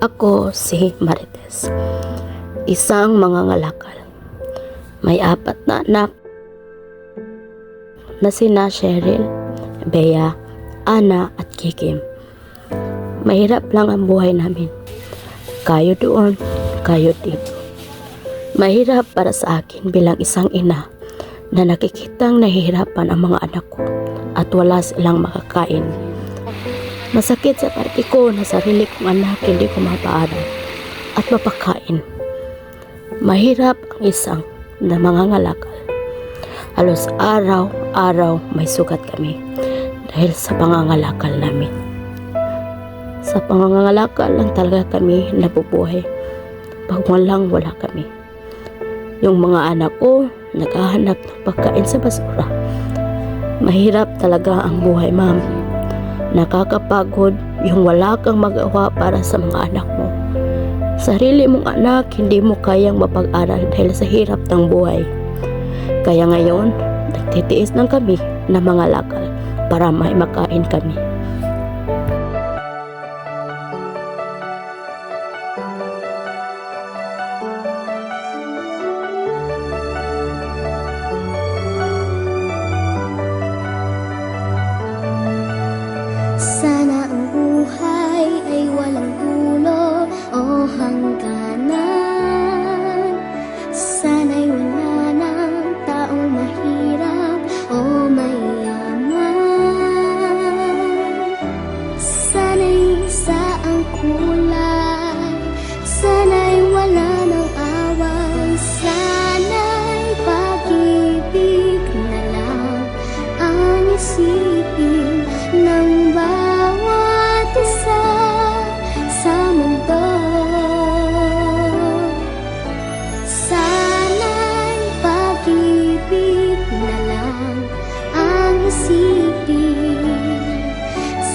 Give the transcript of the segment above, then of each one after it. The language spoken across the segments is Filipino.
Ako si Marites, isang mangangalakal. May apat na anak na sina Cheryl, Bea, Ana at Kikim. Mahirap lang ang buhay namin. Kayo doon, kayo dito. Mahirap para sa akin bilang isang ina na nakikitang nahihirapan ang mga anak ko at wala silang makakain. Masakit sa parte ko na sarili kong anak hindi ko mapaaral at mapakain. Mahirap ang isang na mangangalakal. Halos araw-araw may sugat kami dahil sa pangangalakal namin. Sa pangangalakal lang talaga kami nabubuhay pag walang wala kami. Yung mga anak ko naghahanap ng pagkain sa basura. Mahirap talaga ang buhay, ma'am. Nakakapagod yung wala kang magawa para sa mga anak mo. Sarili mong anak, hindi mo kayang mapag-aral dahil sa hirap ng buhay. Kaya ngayon, nagtitiis ng kami na mga lakal para may makain kami. Isipin ng bawat sa mundo. Sana'y pag-ibig na lang ang isipin.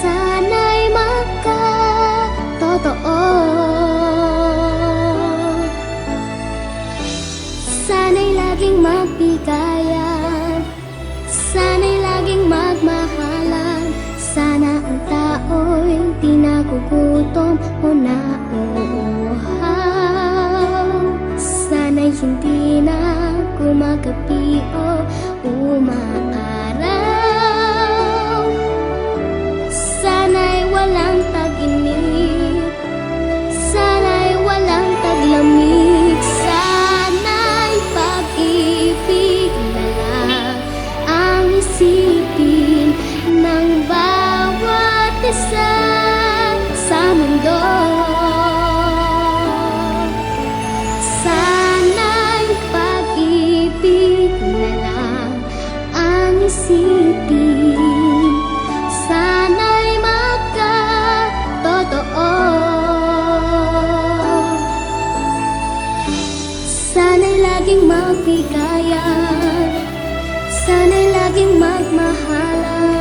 Sana'y magkatotoo. Sana'y laging magbigayan nagugutom o nauuhaw Sana'y hindi na gumagabi o umaaraw. Sana'y walang mundo. Sana'y pag-ibig na lang ang isipin. Sana'y magkatotoo. Sana'y laging magbigayan Sana'y laging magmahalan